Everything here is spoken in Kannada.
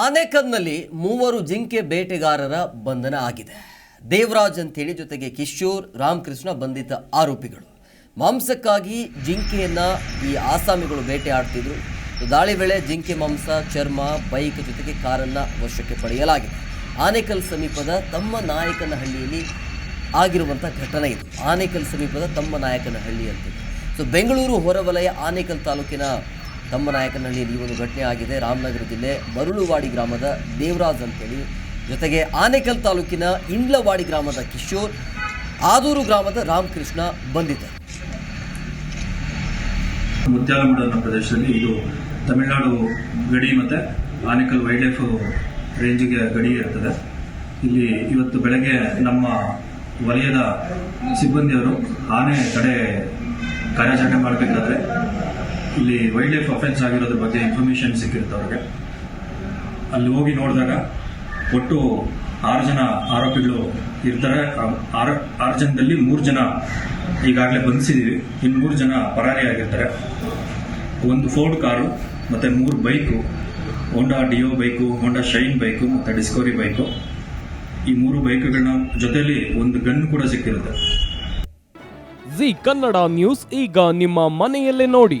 ಆನೇಕಲ್ನಲ್ಲಿ ಮೂವರು ಜಿಂಕೆ ಬೇಟೆಗಾರರ ಬಂಧನ ಆಗಿದೆ. ದೇವರಾಜ್ ಅಂತೇಳಿ ಜೊತೆಗೆ ಕಿಶೋರ್, ರಾಮಕೃಷ್ಣ ಬಂಧಿತ ಆರೋಪಿಗಳು. ಮಾಂಸಕ್ಕಾಗಿ ಜಿಂಕೆಯನ್ನ ಈ ಆಸಾಮಿಗಳು ಬೇಟೆ ಆಡ್ತಿದ್ರು. ದಾಳಿ ವೇಳೆ ಜಿಂಕೆ ಮಾಂಸ, ಚರ್ಮ, ಬೈಕ್ ಜೊತೆಗೆ ಕಾರನ್ನ ವಶಕ್ಕೆ ಪಡೆಯಲಾಗಿದೆ. ಆನೇಕಲ್ ಸಮೀಪದ ತಮ್ಮ ನಾಯಕನಹಳ್ಳಿಯಲ್ಲಿ ಆಗಿರುವಂಥ ಘಟನೆ ಇದು. ಆನೇಕಲ್ ಸಮೀಪದ ತಮ್ಮ ನಾಯಕನಹಳ್ಳಿ ಅಂತ ಸೊ ಬೆಂಗಳೂರು ಹೊರವಲಯ ಆನೇಕಲ್ ತಾಲೂಕಿನ ತಮ್ಮ ನಾಯಕನಹಳ್ಳಿಯಲ್ಲಿ ಈ ಒಂದು ಘಟನೆ ಆಗಿದೆ. ರಾಮನಗರ ಜಿಲ್ಲೆ ಮರುಳುವಾಡಿ ಗ್ರಾಮದ ದೇವರಾಜ್ ಅಂತೇಳಿ. ಜೊತೆಗೆ ಆನೇಕಲ್ ತಾಲೂಕಿನ ಇಂಡ್ಲವಾಡಿ ಗ್ರಾಮದ ಕಿಶೋರ್, ಆದೂರು ಗ್ರಾಮದ ರಾಮಕೃಷ್ಣ ಬಂಧಿತ ಮುತ್ಯಾಲಮೂಡನ ಪ್ರದೇಶದಲ್ಲಿ ಇದು ತಮಿಳುನಾಡು ಗಡಿ ಮತ್ತೆ ಆನೇಕಲ್ ವೈಲ್ಡ್ ಲೈಫ್ ರೇಂಜ್ಗೆ ಗಡಿ ಇರ್ತದೆ. ಇಲ್ಲಿ ಇವತ್ತು ಬೆಳಗ್ಗೆ ನಮ್ಮ ವಲಯದ ಸಿಬ್ಬಂದಿಯವರು ಆನೆ ತಡೆ ಕಾರ್ಯಾಚರಣೆ ಮಾಡಬೇಕಾದ್ರೆ ಇಲ್ಲಿ ವೈಲ್ಡ್ ಲೈಫ್ ಅಫೆನ್ಸ್ ಆಗಿರೋದ್ರ ಬಗ್ಗೆ ಇನ್ಫಾರ್ಮೇಶನ್ ಸಿಕ್ಕಿರುತ್ತೆ ಅವ್ರಿಗೆ. ಅಲ್ಲಿ ಹೋಗಿ ನೋಡಿದಾಗ ಒಟ್ಟು ಆರು ಜನ ಆರೋಪಿಗಳು ಇರ್ತಾರೆ. ಆರು ಜನದಲ್ಲಿ ಮೂರು ಜನ ಈಗಾಗಲೇ ಬಂಧಿಸಿದ್ದೀವಿ ಇನ್ನು ಮೂರು ಜನ ಪರಾರಿ ಆಗಿರ್ತಾರೆ. ಒಂದು ಫೋರ್ಡ್ ಕಾರು, ಮತ್ತೆ ಮೂರು bike. Honda Dio bike Honda Shine bike, ಮತ್ತೆ ಡಿಸ್ಕವರಿ ಬೈಕು. ಈ ಮೂರು ಬೈಕ್ಗಳನ್ನ ಜೊತೆಯಲ್ಲಿ ಒಂದು ಗನ್ ಕೂಡ ಸಿಕ್ಕಿರುತ್ತೆ. ಜಿ ಕನ್ನಡ ನ್ಯೂಸ್ ಈಗ ನಿಮ್ಮ ಮನೆಯಲ್ಲೇ ನೋಡಿ.